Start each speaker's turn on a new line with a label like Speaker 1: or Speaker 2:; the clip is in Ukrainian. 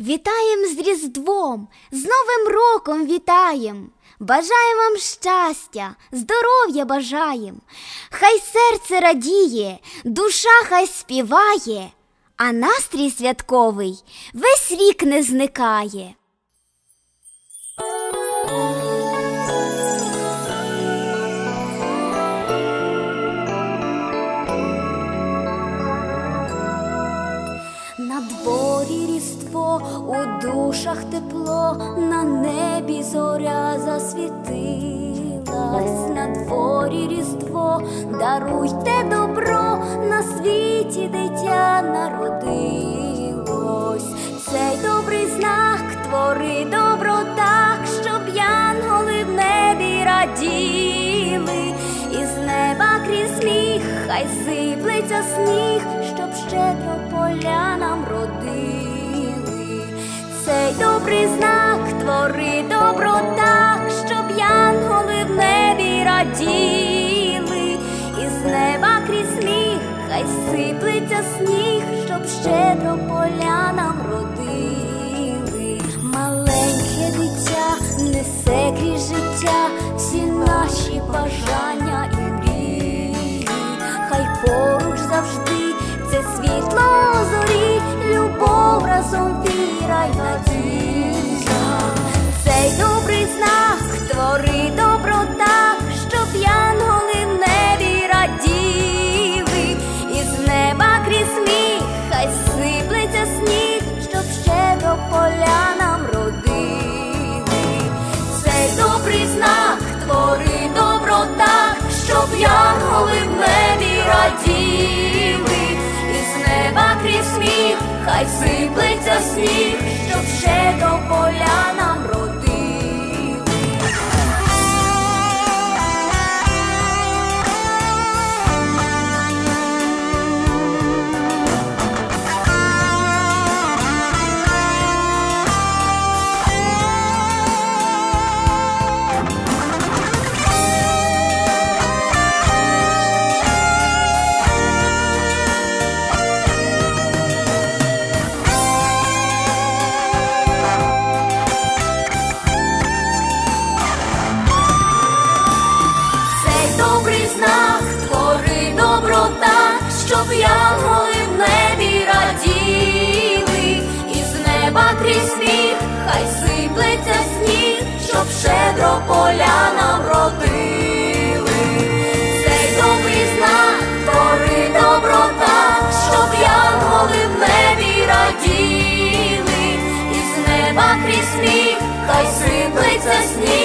Speaker 1: Вітаєм з Різдвом, з Новим роком вітаєм. Бажаєм вам щастя, здоров'я бажаєм. Хай серце радіє, душа хай співає, а настрій святковий весь рік не зникає. У душах тепло, на небі зоря засвітилась, на дворі різдво, даруйте добро, на світі дитя народилось. Цей добрий знак твори добро так, щоб янголи в небі раділи, і з неба крізь сміх, хай сиплеться сніг, щоб щедро поля нам родили. Цей добрий знак твори добро так, щоб янголи в небі раділи, і з неба крізь сміх, хай сиплеться сніг, щоб щедро поля нам родили. Янголи в небі раділи, і з неба крізь сміх, хай сиплеться сніг, щоб ще до поля нам родили. Крізь сміх, хай сиплеться сніг, щоб щедро поля нам родили. Цей добрий знак твори доброта, щоб янголи в небі раділи, і з неба крізь сміх, хай сиплеться сніг,